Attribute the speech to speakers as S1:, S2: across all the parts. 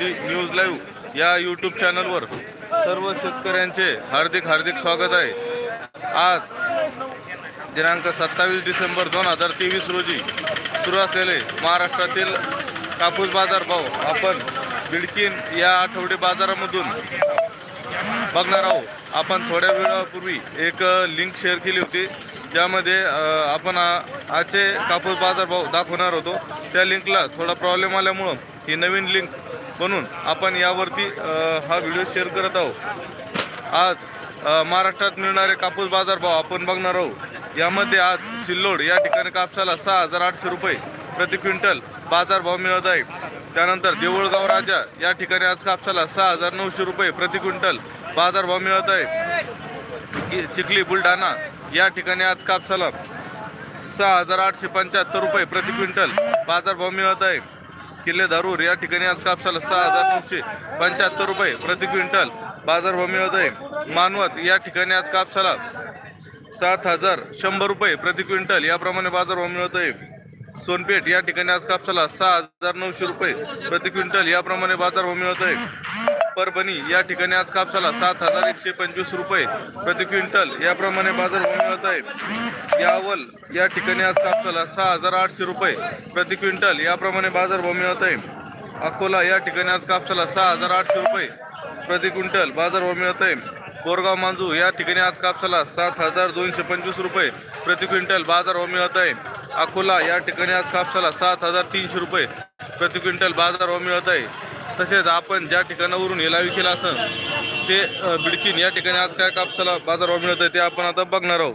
S1: D news live या YouTube चॅनलवर सर्व शेतकऱ्यांचे हार्दिक हार्दिक स्वागत आहे. आज दिनांक सत्तावीस डिसेंबर दोन हजार तेवीस रोजी सुरू असलेले महाराष्ट्रातील कापूस बाजार भाव आपण बिडकीन या आठवडे बाजारामधून बघणार आहोत. आपण थोड्या वेळापूर्वी एक लिंक शेअर केली होती. ज्यामध्ये आपण आ- आजचे कापूस बाजार भाव दाखवणार होतो. त्या लिंकला थोडा प्रॉब्लेम आल्यामुळं ही नवीन लिंक बनून आपण यावरती हा व्हिडिओ शेअर करत आहोत. आज महाराष्ट्रात मिळणारे कापूस बाजार भाव आपण बघणार आहोत. यामध्ये आज सिल्लोड या ठिकाणी कापसाला सहा हजार आठशे रुपये प्रति क्विंटल बाजार भाव मिळत आहे. त्यानंतर देऊळगाव राजा या ठिकाणी आज कापसाला सहा हजार नऊशे रुपये प्रति क्विंटल बाजार भाव मिळत आहे. चिखली बुलढाणा या ठिकाणी आज कापसाला सहा हजार आठशे पंच्याहत्तर रुपये प्रति क्विंटल बाजारभाव मिळत आहे. किल्ले धारूर या ठिकाणी आज कापसाला सहा हजार नऊशे पंच्याहत्तर रुपये प्रति क्विंटल बाजारभाव मिळत आहे. मानवत या ठिकाणी आज कापसाला सात हजार शंभर रुपये प्रति क्विंटल याप्रमाणे बाजार भाव मिळत आहे. सोनपेठ या ठिकाणी आज कापसाला सहा हजार नऊशे रुपये प्रति क्विंटल याप्रमाणे बाजारभाव मिळत आहे. परभणी या ठिकाणी आज कापसाला सात हजार एकशे पंचवीस रुपये प्रति क्विंटल याप्रमाणे बाजारभाव मिळत आहे. यावल या ठिकाणी आज कापसाला सहा हजार आठशे रुपये प्रति क्विंटल याप्रमाणे बाजारभाव मिळत आहे. अकोला या ठिकाणी आज कापसाला सहा हजार आठशे रुपये प्रति क्विंटल बाजार भाव मिळत आहे. कोरगाव मांजू या ठिकाणी आज कापसाला सात हजार दोनशे पंचवीस रुपये प्रति क्विंटल बाजार भाव मिळत आहे. अकोला या ठिकाणी आज कापसाला सात हजार तीनशे रुपये प्रति क्विंटल बाजार भाव मिळत आहे. तसेच आपण ज्या ठिकाणावरून हे केला केलं असं ते बिडकीन या ठिकाणी आज काय कापसाला बाजार भाव मिळत आहे ते आपण आता बघणार आहोत.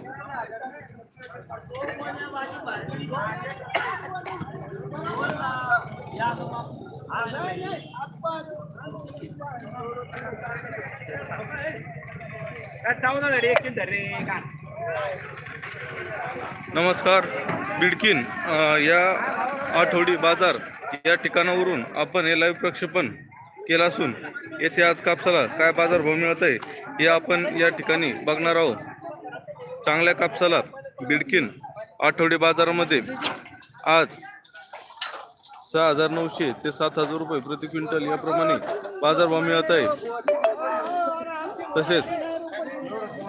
S1: नमस्कार बिडकीन या आठवडी बाजार या ठिकाणावरून आपण हे लाईव्ह प्रक्षेपण केलं असून येथे आज कापसाला काय बाजार भाव मिळत आहे हे आपण या ठिकाणी बघणार आहोत. चांगल्या कापसाला बिडकीन आठवडी बाजारामध्ये आज सहा हजार नऊशे ते सात हजार रुपये प्रति क्विंटल याप्रमाणे बाजार भाव मिळत आहे. तसेच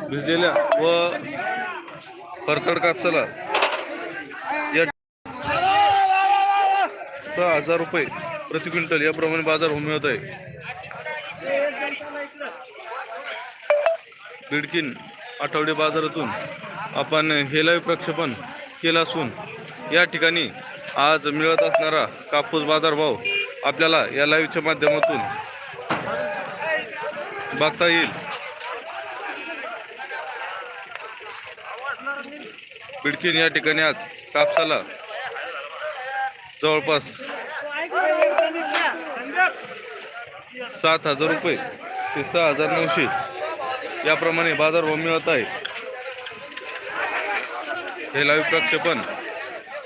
S1: भिजलेल्या व परतड कापसाला. या सहा हजार रुपये प्रति क्विंटल याप्रमाणे बाजार भाव मिळत आहे. बिडकीन आठवडे बाजारातून आपण हे लाईव्ह प्रक्षेपण केलं असून या ठिकाणी आज मिळत असणारा कापूस बाजारभाव आपल्याला या लाईव्हच्या माध्यमातून बघता येईल. बिडकीन या ठिकाणी आज कापसाला जवळपास सात हजार रुपये ते सहा हजार नऊशे याप्रमाणे बाजारभाव मिळत आहे. हे लाईव्ह प्रक्षेपण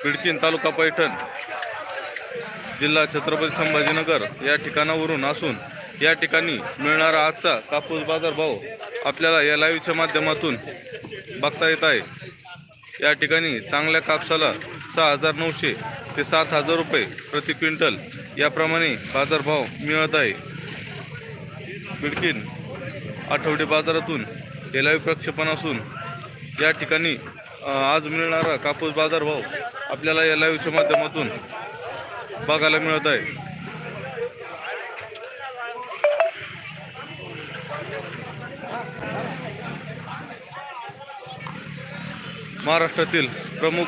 S1: बिडकीन तालुका पैठण जिल्हा छत्रपती संभाजीनगर या ठिकाणावरून असून या ठिकाणी मिळणारा आजचा कापूस बाजार भाव आपल्याला या लाईव्हच्या माध्यमातून बघता येत आहे. या ठिकाणी चांगल्या कापसाला सहा हजार नऊशे ते सात हजार रुपये प्रति क्विंटल याप्रमाणे बाजारभाव मिळत आहे. बिडकीन आठवडे बाजारातून एलावी प्रक्षेपण असून या ठिकाणी आज मिळणारा कापूस बाजारभाव आपल्याला या लाईव्हच्या माध्यमातून बघायला मिळत आहे. महाराष्ट्रातील प्रमुख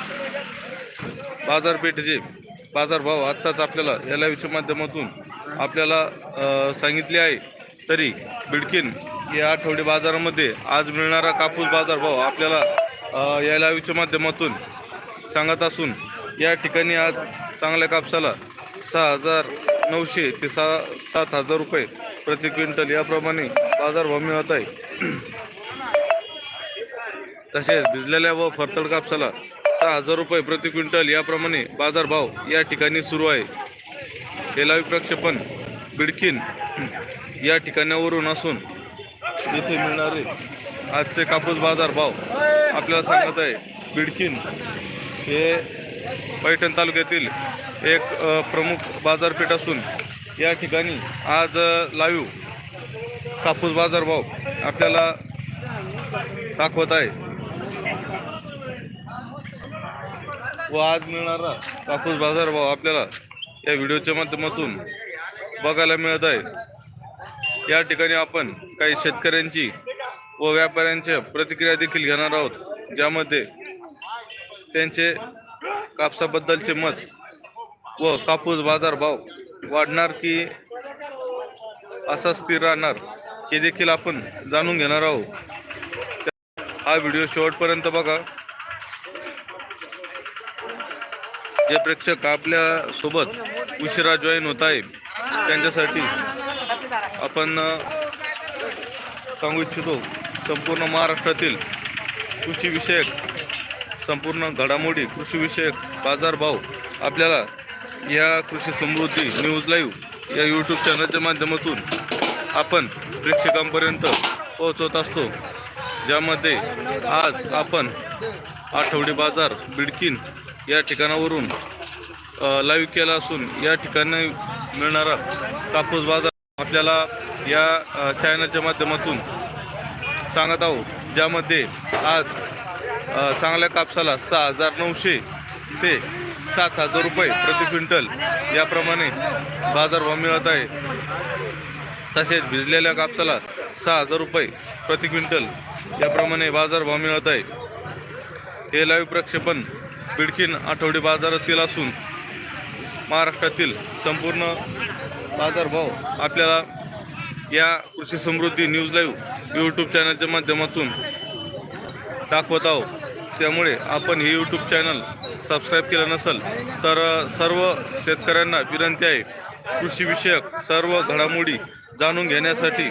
S1: बाजारपेठेचे बाजारभाव आत्ताच आपल्याला एल लाईव्हच्या माध्यमातून आपल्याला सांगितले आहे तरी बिडकिन या आठवडे बाजारामध्ये आज मिळणारा कापूस बाजारभाव आपल्याला एल या लाईव्हच्या माध्यमातून सांगत असून या ठिकाणी आज चांगल्या कापसाला सहा हजार नऊशे ते सहा सात हजार रुपये प्रति क्विंटल याप्रमाणे बाजारभाव मिळत आहे. तसेच भिजलेल्या व फरतड कापसाला सहा हजार रुपये प्रति क्विंटल याप्रमाणे बाजारभाव या ठिकाणी सुरू आहे. हे प्रक्षेपण बिडकीन या ठिकाणावरून असून येथे मिळणारे आजचे कापूस बाजारभाव आपल्याला सांगत आहे. बिडकीन हे पैठण तालुक्यातील एक प्रमुख बाजारपेठ असून या ठिकाणी आज लाईव्ह कापूस बाजारभाव आपल्याला दाखवत आहे. व आज मिळणारा कापूस बाजार भाव आपल्याला या व्हिडिओच्या माध्यमातून बघायला मिळत आहे. या ठिकाणी आपण काही शेतकऱ्यांची व व्यापाऱ्यांच्या प्रतिक्रिया देखील घेणार आहोत. ज्यामध्ये त्यांचे कापसाबद्दलचे मत व कापूस बाजार भाव वाढणार की असा स्थिर राहणार हे देखील आपण जाणून घेणार आहोत. हा व्हिडिओ शेवटपर्यंत बघा. जे प्रेक्षक आपल्यासोबत उशिरा जॉईन होत आहे त्यांच्यासाठी आपण सांगू इच्छितो संपूर्ण महाराष्ट्रातील कृषीविषयक संपूर्ण घडामोडी कृषीविषयक बाजारभाव आपल्याला या कृषी समृद्धी न्यूज लाईव्ह या यूट्यूब चॅनलच्या माध्यमातून आपण प्रेक्षकांपर्यंत पोहोचवत असतो. ज्यामध्ये आज आपण आठवडी बाजार बिडकीन या ठिकाणावरून लाईव्ह केला असून या ठिकाणी मिळणारा कापूस बाजार आपल्याला या चॅनलच्या माध्यमातून सांगत आहोत. ज्यामध्ये आज चांगल्या कापसाला सहा हजार नऊशे ते सात हजार रुपये प्रति क्विंटल याप्रमाणे बाजारभाव मिळत आहे. तसेच भिजलेल्या कापसाला सहा हजार रुपये प्रति क्विंटल याप्रमाणे बाजारभाव मिळत आहे. हे लाईव्ह प्रक्षेपण बिडकीन आठवडी बाजारातील असून महाराष्ट्रातील संपूर्ण बाजारभाव आपल्याला या Krushi Samruddhi news live YouTube चॅनलच्या माध्यमातून दाखवत आहोत. त्यामुळे आपण हे यूट्यूब चॅनल सबस्क्राईब केलं नसेल तर सर्व शेतकऱ्यांना विनंती आहे कृषीविषयक सर्व घडामोडी जाणून घेण्यासाठी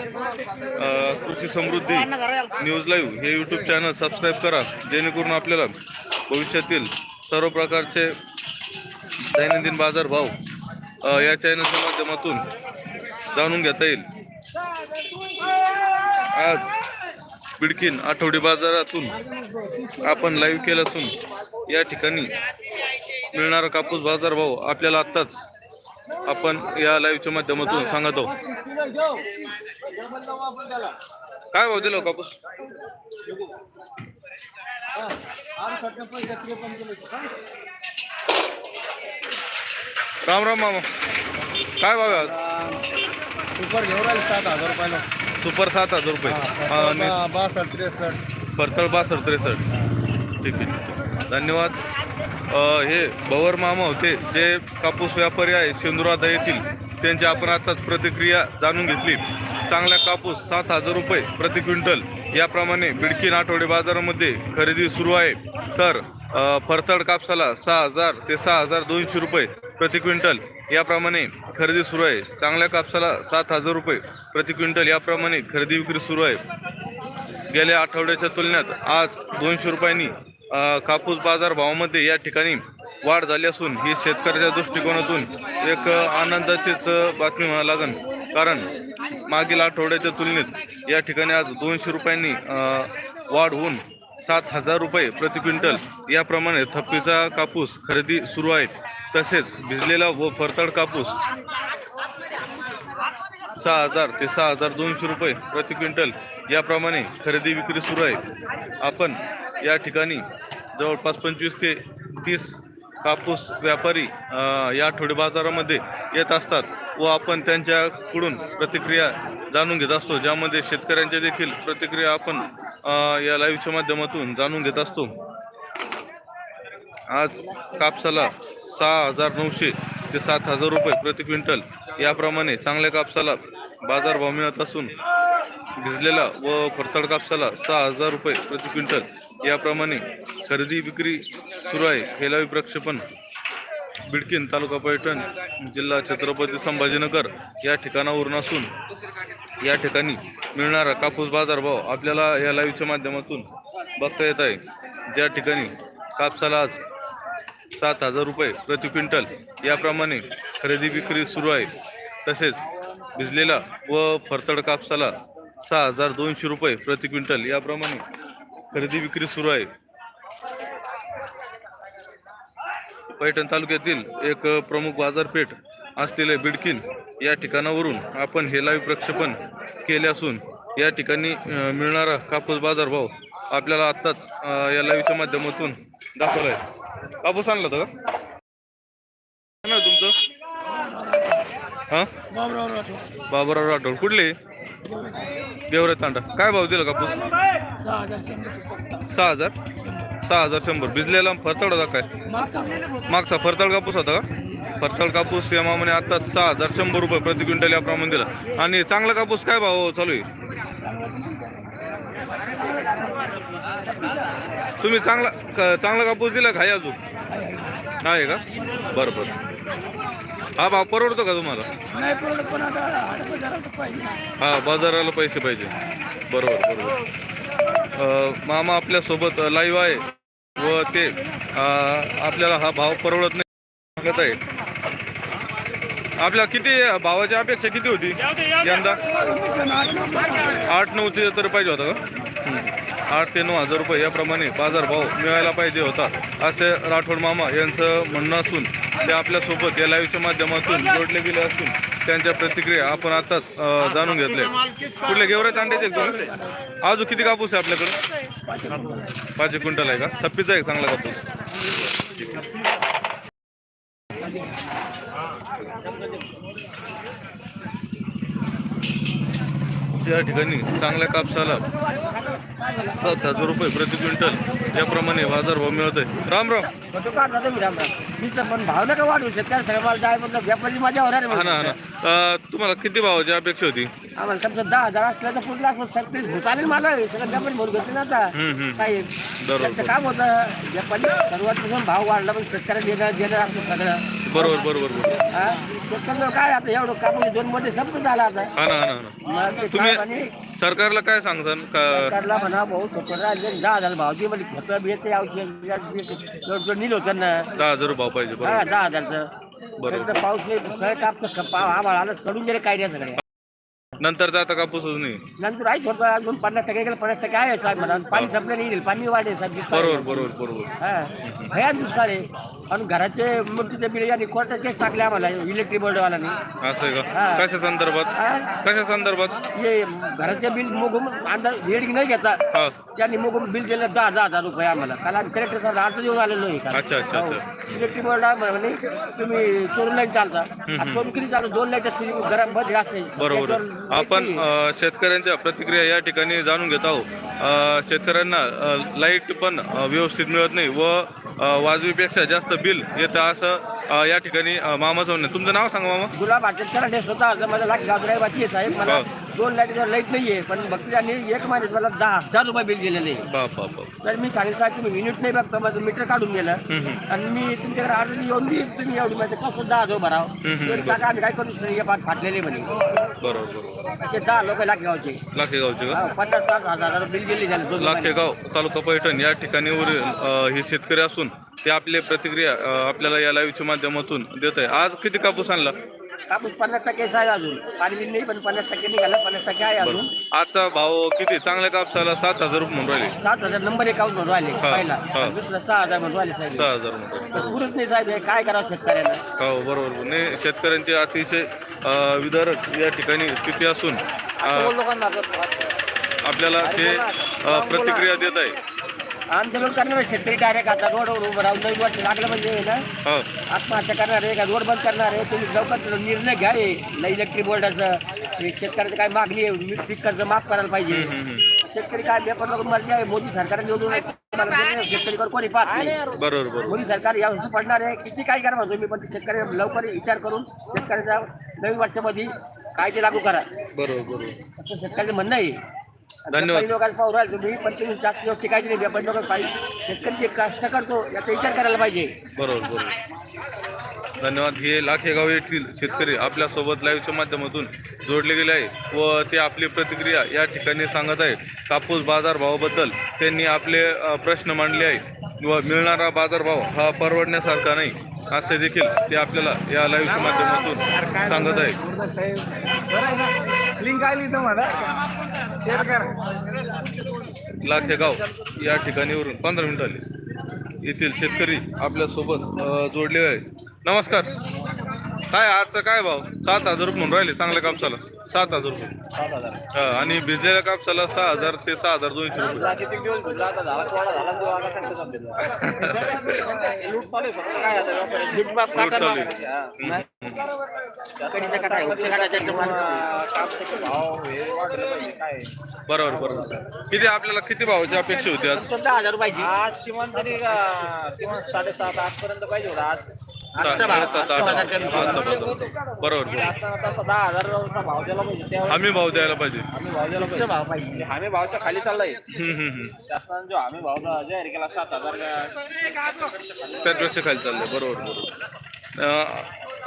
S1: कृषी समृद्धी न्यूज लाईव्ह हे यूट्यूब चॅनल सबस्क्राईब करा जेणेकरून आपल्याला भविष्यातील सर्व प्रकारचे दैनंदिन बाजारभाव या चॅनलच्या माध्यमातून जाणून घेता येईल. आज बिडकीन आठवडी बाजारातून आपण लाईव्ह केलं असून या ठिकाणी मिळणारा कापूस बाजारभाव आपल्याला आत्ताच आपण या लाईव्हच्या माध्यमातून सांगत. आहोत काय भाव दिला हो कापूस? राम राम मामा. काय भाव आहे
S2: सुपर घेऊन राहिले सात हजार रुपयाला
S1: सुपर सात हजार रुपये
S2: बासष्ट त्रेसष्ट.
S1: परतळ बासष्ट त्रेसष्ट. ठीक आहे. धन्यवाद. हे भवर मामा होते जे कापूस व्यापारी आहे शेंदुरादा येथील त्यांची आपण आताच प्रतिक्रिया जाणून घेतली. चांगला कापूस सात हजार रुपये प्रति क्विंटल. याप्रमाणे बिडकीन आठवडे बाजारामध्ये खरेदी सुरू आहे. तर फरतड कापसाला सहा हजार ते सहा हजार दोनशे रुपये प्रति क्विंटल. याप्रमाणे खरेदी सुरू आहे. चांगल्या कापसाला सात हजार रुपये प्रति क्विंटल. याप्रमाणे खरेदी विक्री सुरू आहे. गेल्या आठवड्याच्या तुलनेत आज दोनशे रुपयांनी कापूस बाजार भावामध्ये या ठिकाणी वाढ झाली असून ही शेतकऱ्याच्या दृष्टिकोनातून एक आनंदाचीच बातमी म्हणावं लागेल. कारण मागील आठवड्याच्या तुलनेत या ठिकाणी आज दोनशे रुपयांनी वाढ होऊन सात हजार रुपये प्रति क्विंटल याप्रमाणे थप्पीचा कापूस खरेदी सुरू आहे. तसेच भिजलेला व फरताड कापूस सहा हजार ते सहा हजार दोनशे रुपये प्रति क्विंटल याप्रमाणे खरेदी विक्री सुरू आहे. आपण या ठिकाणी जवळपास पंचवीस ते तीस कापूस व्यापारी या आठवडे बाजारामध्ये येत असतात व आपण त्यांच्याकडून प्रतिक्रिया जाणून घेत असतो ज्यामध्ये शेतकऱ्यांच्या देखील प्रतिक्रिया आपण या लाईव्हच्या माध्यमातून जाणून घेत असतो. आज कापसाला सहा हजार नऊशे ते सात हजार रुपये प्रति क्विंटल याप्रमाणे चांगल्या कापसाला बाजारभाव मिळत असून भिजलेला व फरतड कापसाला सहा हजार रुपये प्रति क्विंटल. याप्रमाणे खरेदी विक्री सुरू आहे. हे प्रक्षेपण बिडकीन तालुका पैठण जिल्हा छत्रपती संभाजीनगर या ठिकाणावरून असून या ठिकाणी मिळणारा कापूस बाजारभाव आपल्याला या लाईव्हच्या माध्यमातून बघता येत आहे. ज्या ठिकाणी कापसाला आज सात हजार रुपये प्रति क्विंटल याप्रमाणे खरेदी विक्री सुरू आहे. तसेच भिजलेला व फरतड कापसाला सहा हजार दोनशे रुपये प्रति क्विंटल. याप्रमाणे खरेदी विक्री सुरू आहे. पैठण तालुक्यातील एक प्रमुख बाजारपेठ असलेले बिडकिन या ठिकाणावरून आपण हे लाईव्ह प्रक्षेपण केले असून या ठिकाणी मिळणारा कापूस बाजारभाव आपल्याला आत्ताच या लाईव्हच्या माध्यमातून दाखवला आहे. कापूस आणला होता का? तुमचं? हां? बाबुराव राठोड. कुठले? देवरे तांडा. काय भाव दिला कापूस?
S3: सहा हजार
S1: सहा हजार? शंभर. भिजलेला फरतड होता काय?
S3: मागचा
S1: फरतळ कापूस होता का? फरतळ कापूस या मामाने आता सहा हजार शंभर रुपये प्रति क्विंटल याप्रमाणे दिला. आणि चांगला कापूस काय भाव चालू आहे? तुम्ही चांगला क- चांगला कापूस दिला खाई अजून? आहे का? बरं बरं. हा भाव परवडतो का तुम्हाला? हा बाजाराला पैसे पाहिजे. बरोबर बरोबर. मामा आपल्यासोबत लाईव्ह आहे. व ते आपल्याला हा भाव परवडत नाही सांगत आहे. आपल्या किती भावाची अपेक्षा किती होती? यंदा? आठ नऊचे तर पाहिजे होता का? आठ ते नऊ हजार रुपये याप्रमाणे बाजारभाव मिळायला पाहिजे होता असे राठोड मामा यांचं म्हणणं असून ते आपल्यासोबत या लाईव्हच्या माध्यमातून जोडले गेले असून त्यांच्या प्रतिक्रिया आपण आताच जाणून घेतल्या कुठले गेवरे तांड्याचे तुम्ही अजून किती कापूस आहे आपल्याकडे? पाचशे क्विंटल आहे का? थप्पीचा आहे चांगला कापूस? या ठिकाणी चांगल्या कापसाला सात हजार रुपये प्रति क्विंटल. याप्रमाणे बाजारभाव मिळत आहे राम राम.
S2: तो काढता तुम्ही राम राम मी तर पण भाव नका वाढवू शेतकरी सगळं मला जाय म्हणजे व्यापारी माझ्या होणार
S1: हा ना हा ना. अ, तुम्हाला किती भावाची अपेक्षा होती?
S2: आम्हाला समजा दहा हजार असलं तर पुढला असं सत्तीस भूताने मला सगळं व्यापारी म्हणून घेतले ना आता
S1: हम्म, हम्म.
S2: काही
S1: बरोबर.
S2: त्यांचं काम होतं व्यापारी सर्वात भाव वाढला पण शेतकऱ्याला देणं देणं असतं सगळं
S1: बरोबर बरोबर. बरोबर
S2: हा शेतकऱ्याला काय आता एवढं कापूस दोन मध्ये संपत झाला आता.
S1: हा ना हा ना हा ना.
S2: मग ते
S1: तुम्ही सरकारला काय सांगता का
S2: सरकारला म्हणा भाऊ छोटं राहिले दहा हजार भाव दे म्हणजे खतं बियाचे औषध जोड नील होतं ना.
S1: दहा हजार भाव पाहिजे
S2: हा दहा हजारचं.
S1: बरोबर.
S2: त्यांचं पाऊस नाही सगळं कापचं पाव आम्हाला आलं सडून गेले काय नाही सगळे
S1: नंतरचा आता कापूसच नाही.
S2: नंतर आई थोडं अजून पन्नास टक्के गेलं पन्नास टक्के आहे साहेब म्हणा. पाणी संपलं नाही येईल पाणी वाढेल साहेब दुष्काळ. आहे.
S1: बरोबर बरोबर बरोबर.
S2: हा. भयान दुष्काळ आहे. आणि घराचे मूर्तीचे बिल यांनी कोर्टात केस टाकले आम्हाला इलेक्ट्रिक बोर्डवाल्यांनी
S1: असं आहे का. कशा संदर्भात?
S2: हा.
S1: कशा संदर्भात?
S2: हे घराचे बिल मोगून अंदाज रेड नाही घ्यायचा
S1: हा.
S2: त्यांनी मोगून बिल दिलं दहा दहा हजार रुपये आम्हाला. काल आम्ही कलेक्टर सर अर्ज देऊन आलेलो आहे काल.
S1: अच्छा, अच्छा, अच्छा.
S2: हो. इलेक्ट्रिक बोर्ड म्हणे तुम्ही चोरून लाइट चालता. चोरून किती चालतो दोन लाइट गरममध्ये असते.
S1: बरोबर.
S2: त्याच्यावर
S1: आपण शेतकऱ्यांच्या प्रतिक्रिया या ठिकाणी जाणून घेत आहोत. शेतकऱ्यांना लाइट पण व्यवस्थित मिळत नाही व वाजवीपेक्षा जास्त बिल येतं असं या ठिकाणी म्हणणं आहे. तुमचं नाव सांगा मामा.
S2: गुलाब आचरकरांनी स्वतः आज माझा लाख गाजराई बाकी आहे साहेब. मला
S1: हा.
S2: दोन लाईटवर लाइट नाहीये पण भक्तांनी एक महिन्यात मला दहा हजार रुपये बिल दिलेले. तर मी सांगितलं साहेब तुम्ही मिनिट नाही बघता माझं मीटर काढून गेलं. आणि मी तुमच्याकडे अर्ज येऊन बी तुम्ही एवढी माझं कसं दहा हजार भराव? सांगा आम्ही काय करू? हे पाठ फाटलेले म्हणे.
S1: बरोबर
S2: असे दहा लोक
S1: लाखेगावचे का?
S2: पन्नास साठ हजार बिल झाले महिने.
S1: लाखेगाव तालुका पैठण या अ, हे शेतकरी असून ते आपले प्रतिक्रिया अ, आपल्याला या लाईव्हच्या माध्यमातून देत आहे आज किती कापूस आणला?
S2: कापूस पन्नास टक्के आहे अजून. पाणी नाही पण पन्नास टक्के निघाला पन्नास टक्के आहे अजून.
S1: आजचा भाव किती? चांगल्या कापसाला सात हजार रुपये म्हणून राहिले.
S2: सात हजार नंबर एक म्हणून राहिले पहिला.
S1: हा.
S2: दुसरा सहा हजार म्हणून राहिले साहेब.
S1: सहा हजार म्हणून राहिले.
S2: पुरत नाही साहेब हे काय करावं शेतकऱ्याला
S1: हो बरोबर. नाही शेतकऱ्यांची अतिशय अ, विदारक या ठिकाणी स्थिती असून अ, आपल्याला ते अ, प्रतिक्रिया देत आहे.
S2: आंदोलन करणारे शेतकरी डायरेक्ट आता रोडवर उभं राहून नवीन वर्ष लागलं म्हणजे हे ना
S1: हो.
S2: आत्महत्या करणार आहे का रोड बंद करणार आहे तुम्ही लवकर निर्णय घ्या हे. इलेक्ट्रिक बोर्डाचं हे शेतकऱ्याचं काय मागणी आहे मी पीक कर्ज माफ करायला पाहिजे. शेतकरी काय पेपर लोक मर्जी आहे? मोदी सरकारने निवडून शेतकरीवर कोणी पाहत नाही.
S1: बरोबर बरोबर.
S2: मोदी सरकार या वर्षी पडणार आहे. किती काय करा म्हणतो मी पण शेतकरी लवकर विचार करून शेतकऱ्याचा नवीन वर्षामध्ये कायदे लागू करा.
S1: बरोबर बरोबर.
S2: असं शेतकऱ्याचं म्हणणं आहे.
S1: धन्यवाद.
S2: लोकांना पाहू राहिलो तुम्ही पण तुम्ही जास्त दिवस टिकायचे नाही. व्यापारी लोक पाहिजे शेतकरी जे कष्ट करतो याचा विचार करायला पाहिजे.
S1: बरोबर बरोबर. धन्यवाद. हे लाखेगाव येथील शेतकरी आपल्यासोबत लाईव्हच्या माध्यमातून जोडले गेले आहे व ते आपली प्रतिक्रिया या ठिकाणी सांगत आहेत. कापूस बाजारभावाबद्दल त्यांनी आपले अ, प्रश्न मांडले आहेत. व मिळणारा बाजारभाव हा परवडण्यासारखा नाही असे देखील ते आपल्याला या लाईव्हच्या माध्यमातून सांगत आहेत.
S3: लिंक आली तुम्हाला शेअर करा.
S1: लाखेगाव या ठिकाणीवरून पंधरा मिनिट आली. येथील शेतकरी आपल्यासोबत अ, जोडले आहे नमस्कार. काय आजचा काय भाव? सात हजार रुपये म्हणून राहिले. चांगलं काम चालू सात हजार रुपये.
S2: सात हजार.
S1: हा, आणि भिजलेल्या कापसाला सहा हजार ते सहा हजार दोनशे रुपये.
S2: किती दिवस भिजला आता झाला कोरडा झाला तो आता कसं समजेल लूट चालू आहे फक्त. काय आता व्यापारी लूट बाप
S1: लूट चालू आहे.
S2: काढतात. काकडीचं काय आहे? उपच्या काढायचं तर मला कापसाचे भाव हे वाढले पाहिजे. काय
S1: बरोबर बरोबर. किती आपल्याला किती भावाची अपेक्षा होती आज?
S2: दहा हजार पाहिजे आज किमान तरी अं, किमान साडेसात आठ पर्यंत पाहिजे होता आज. आजचा भाव
S1: सात आठ. बरोबर.
S2: हजारचा भाव द्यायला पाहिजे.
S1: हमी भाव द्यायला पाहिजे.
S2: आम्ही भाव द्यायला पाहिजे. भाव पाहिजे. हमी भावच्या खाली चाललाय.
S1: हम्म, हम्म, हम्म.
S2: शासनाने जो हमी भाव जाहीर केला सात हजार
S1: त्यापेक्षा खाली चाललंय. बरोबर बरोबर. अं,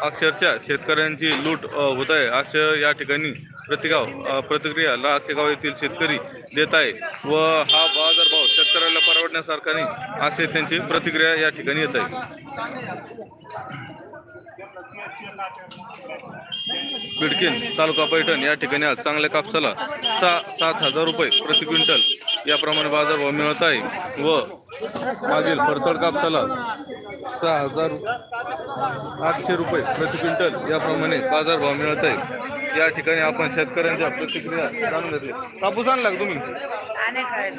S1: अक्षरशः शेतकऱ्यांची लूट अं, होत आहे. असं या ठिकाणी प्रतिगाव प्रतिक्रिया लाखेगाव येथील शेतकरी देत आहे व हा बाजारभाव शेतकऱ्याला परवडण्यासारखा नाही असे त्यांची प्रतिक्रिया या ठिकाणी येत आहे. बिडकिन तालुका पैठण या ठिकाणी आज चांगल्या कापसाला सहा सात हजार रुपये प्रति क्विंटल याप्रमाणे बाजारभाव मिळत आहे व मागील फरतड कापसाला सहा हजार आठशे रुपये प्रति क्विंटल याप्रमाणे बाजारभाव मिळत आहे. या ठिकाणी आपण शेतकऱ्यांच्या प्रतिक्रिया जाणून घेतली कापूस आणला का तुम्ही?
S4: है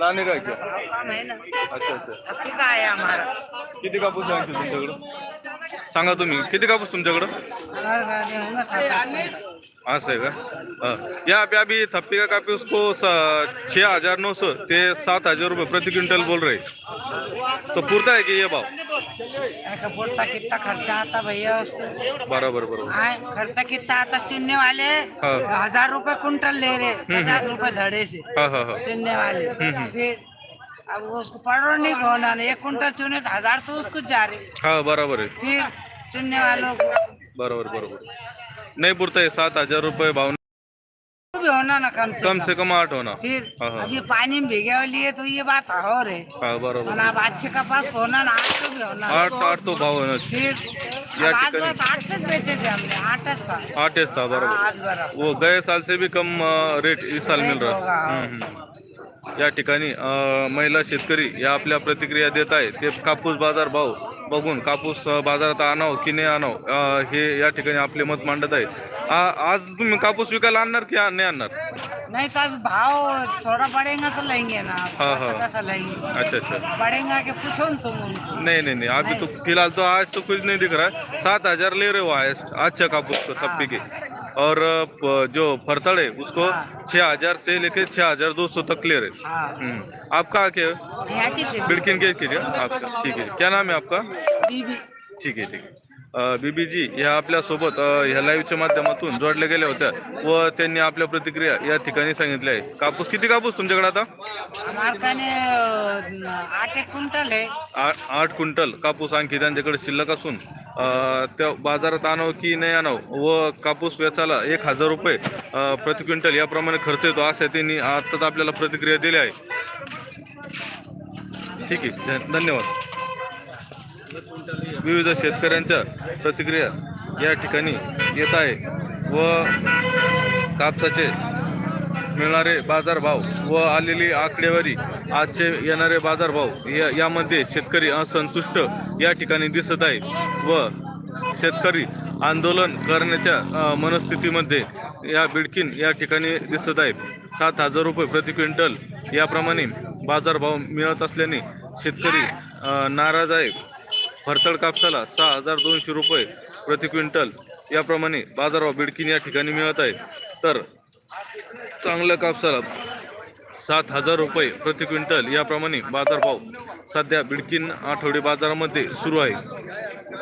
S1: लाने काय का
S4: काम है ना.
S1: अच्छा अच्छा.
S4: अभी का हमारा
S1: किती कापूस आहे आणखी तुमच्याकडं? सांगा तुम्ही किती कापूस तुमच्याकडं? असं आहे का हाँ। यहाँ पे अभी थप्पी का काफ़ी उसको छः हज़ार नौ सौ ते सात हज़ार रुपये प्रति क्विंटल बोल रहे। तो पूरता है कि ये भाव?
S4: बोलता कितना खर्चा आता भैया उसको।
S1: बराबर बरोबर।
S4: आए खर्चा कितना आता चुनने वाले?
S1: हाँ।
S4: हज़ार रुपए कुंटल ले रहे पचास रुपए धड़े से
S1: हाँ हाँ हाँ।
S4: चुनने वाले।
S1: हम्म।
S4: फिर अब वो उसको पड़ो नहीं होना एक कुंटल चुने तो हज़ार तो उसको जा रहे।
S1: हाँ बराबर है।
S4: फिर चुनने वालों को
S1: बराबर बरोबर। नहीं पुरता है सात हज़ार रूपए भाव
S4: भी होना ना कम से
S1: कम से कम आठ होना।
S4: फिर
S1: हाँ, हाँ।
S4: अब ये पानी में भीगे है तो ये बात और है।
S1: हाँ बराबर।
S4: अब अच्छे कपास होना ना आठ तो भी होना।
S1: आठ आठ तो भाव होना
S4: फिर आज आठ से बेचे थे हमने आठ था
S1: आठ था बराबर। वो गए साल से भी कम रेट इस साल मिल रहा है. या ठिकाणी महिला शेतकरी या आपल्या प्रतिक्रिया देत आहे. ते कापूस बाजार भाव बघून कापूस बाजारात आणावं की नाही आणावं हे या ठिकाणी आपले मत मांडत आहे. आज तुम्ही कापूस विकायला आणणार की नाही आणणार?
S4: नहीं तो अभी भाव थोड़ा बढ़ेगा तो लेंगे ना.
S1: हाँ, हाँ।
S4: कैसा कैसा लेंगे?
S1: अच्छा अच्छा.
S4: बढ़ेगा कि पूछो न तुम उनको
S1: नहीं नहीं नहीं. अभी तो फिलहाल तो आज तो कुछ नहीं दिख रहा. है सात हजार ले रहे हो हाइस्ट अच्छा कापूस थप्पी के और जो फरतड़ है। उसको
S4: छह
S1: छः हज़ार से लेके छह हज़ार दो सौ तक ले रहे
S4: हाँ.
S1: आपका क्या है? बिड़किन के आपका। ठीक है। क्या नाम है आपका? ठीक है ठीक आहे बीबी जी ह्या आपल्यासोबत ह्या लाईव्हच्या माध्यमातून जोडल्या गेल्या होत्या व त्यांनी आपल्या प्रतिक्रिया या ठिकाणी सांगितल्या आहे कापूस किती कापूस तुमच्याकडे आता?
S4: आठ
S1: क्विंटल कापूस आणखी त्यांच्याकडे शिल्लक असून त्या बाजारात आणावं की नाही आणावं व कापूस वेचायला एक हजार रुपये प्रति क्विंटल याप्रमाणे खर्च येतो असं त्यांनी आत्ताच आपल्याला प्रतिक्रिया दिल्या आहे ठीक आहे धन्यवाद. विविध शेतकऱ्यांच्या प्रतिक्रिया या ठिकाणी येत आहे व कापसाचे मिळणारे बाजारभाव व आलेली आकडेवारी आजचे येणारे बाजारभाव या यामध्ये शेतकरी असंतुष्ट या ठिकाणी दिसत आहे व शेतकरी आंदोलन करण्याच्या मनस्थितीमध्ये या बिडकीन या ठिकाणी दिसत आहे. सात हजार रुपये प्रति क्विंटल याप्रमाणे बाजारभाव मिळत असल्याने शेतकरी नाराज आहे. फरतळ कापसाला सहा हजार दोनशे रुपये प्रति क्विंटल. याप्रमाणे बाजारभाव बिडकीन या ठिकाणी मिळत आहे. तर चांगल्या कापसाला सात हजार रुपये प्रति क्विंटल. याप्रमाणे बाजारभाव सध्या बिडकीन आठवडे बाजारामध्ये सुरू आहे.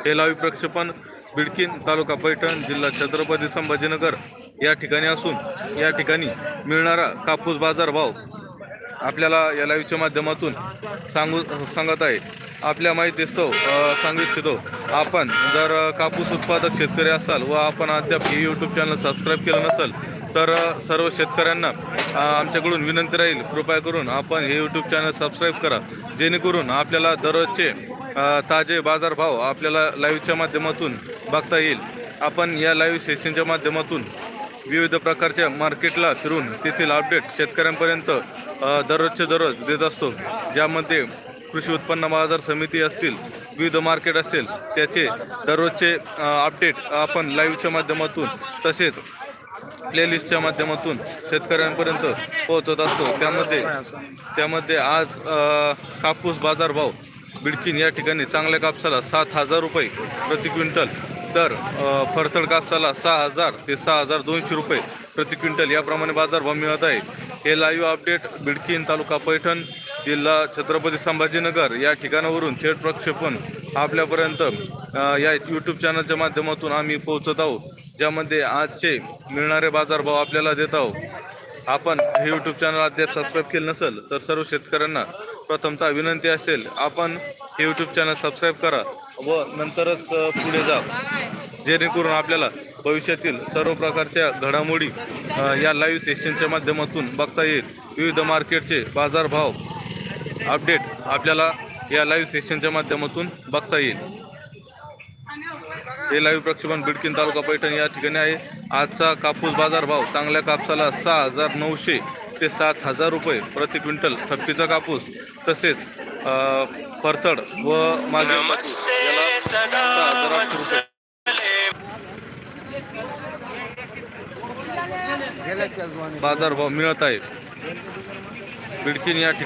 S1: हे प्रक्षेपण बिडकीन तालुका पैठण जिल्हा छत्रपती संभाजीनगर या ठिकाणी असून या ठिकाणी मिळणारा कापूस बाजारभाव आपल्याला या लाईव्हच्या माध्यमातून सांगू सांगत आहे. आपल्या माहितीस्तव अ, सांगू इच्छितो. आपण जर कापूस उत्पादक शेतकरी असाल व आपण अद्याप हे यूट्यूब चॅनल सबस्क्राईब केलं नसेल तर सर्व शेतकऱ्यांना आमच्याकडून विनंती राहील कृपया करून आपण हे यूट्यूब चॅनल सबस्क्राईब करा. जेणेकरून आपल्याला दररोजचे ताजे बाजारभाव आपल्याला लाईव्हच्या माध्यमातून बघता येईल. आपण या लाईव्ह सेशनच्या माध्यमातून विविध प्रकारच्या मार्केटला फिरून तेथील अपडेट शेतकऱ्यांपर्यंत दररोजच्या दररोजचे दररोज देत असतो. ज्यामध्ये कृषी उत्पन्न बाजार समिती असतील विविध मार्केट असेल त्याचे दररोजचे अपडेट आपण लाईव्हच्या माध्यमातून तसेच प्लेलिस्टच्या माध्यमातून शेतकऱ्यांपर्यंत पोहोचत असतो. त्यामध्ये त्यामध्ये आज कापूस बाजारभाव बिडकिन या ठिकाणी चांगल्या कापसाला सात हजार रुपये प्रति क्विंटल तर अ, फरतड कापसाला सहा हजार ते सहा हजार दोनशे रुपये प्रति क्विंटल. याप्रमाणे बाजारभाव मिळत आहे. हे लाईव्ह अपडेट बिडकीन तालुका पैठण जिल्हा छत्रपती संभाजीनगर. या ठिकाणावरून थेट प्रक्षेपण आपल्यापर्यंत या यूट्यूब चॅनलच्या माध्यमातून आम्ही पोहोचत आहोत ज्यामध्ये आजचे मिळणारे बाजारभाव आपल्याला देत आहोत. आपण हे यूट्यूब चॅनल अद्याप सबस्क्राईब केलं नसेल तर सर्व शेतकऱ्यांना प्रथमतः विनंती असेल आपण हे यूट्यूब चॅनल सबस्क्राईब करा. व नंतरच पुढे जा. जेणेकरून आपल्याला भविष्यातील सर्व प्रकारच्या घडामोडी या लाईव्ह सेशनच्या माध्यमातून बघता येईल. विविध मार्केटचे बाजारभाव अपडेट आपल्याला या लाईव्ह सेशनच्या माध्यमातून बघता येईल. हे लाईव्ह प्रक्षेपण बिडकीन तालुका पैठण या ठिकाणी आहे. आजचा कापूस बाजारभाव चांगल्या कापसाला सहा हजार नऊशे ते सात हजार रुपये प्रति क्विंटल थप्पीचा कापूस. तसेच परतड व माझे बाजारभाव मिळत आहे बिडकीन या ठिकाणी